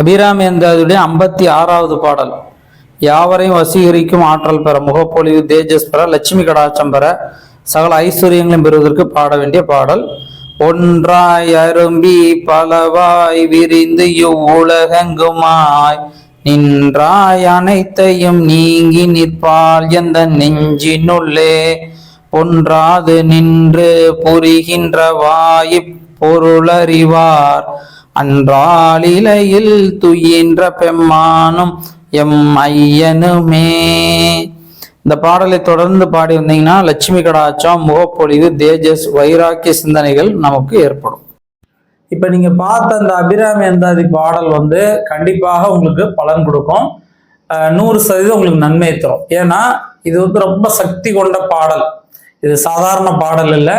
அபிராமேந்தாதுடைய ஐம்பத்தி ஆறாவது பாடல். யாவரையும் வசீகரிக்கும் ஆற்றல் பெற முகப்பொழிவு தேஜஸ் பெற லட்சுமி கடாட்சம் பெற சகல ஐஸ்வர்யங்களையும் பெறுவதற்கு பாட வேண்டிய பாடல். ஒன்றாய் அரும்பி பலவாய் விரிந்து இவ்வுலகெங்குமாய் நின்றாய் அனைத்தையும் நீங்கி நிற்பால் எந்த நெஞ்சினுள்ளே. ஒன்றாது நின்று புரிகின்ற வாயிப் பொருளறிவார். அன்றாளிலையில் துயின்ற பெம்மானும் எம் ஐயனுமே. இந்த பாடலை தொடர்ந்து பாடி வந்தீங்கன்னா லட்சுமி கடாச்சம் முகப்பொழிவு தேஜஸ் வைராக்கிய சிந்தனைகள் நமக்கு ஏற்படும். இப்ப நீங்க பார்த்த அந்த அபிராமி அந்தாதி பாடல் வந்து கண்டிப்பாக உங்களுக்கு பலன் கொடுக்கும். நூறு சதவீதம் உங்களுக்கு நன்மை தரும். ஏன்னா இது வந்து ரொம்ப சக்தி கொண்ட பாடல். இது சாதாரண பாடல் இல்லை.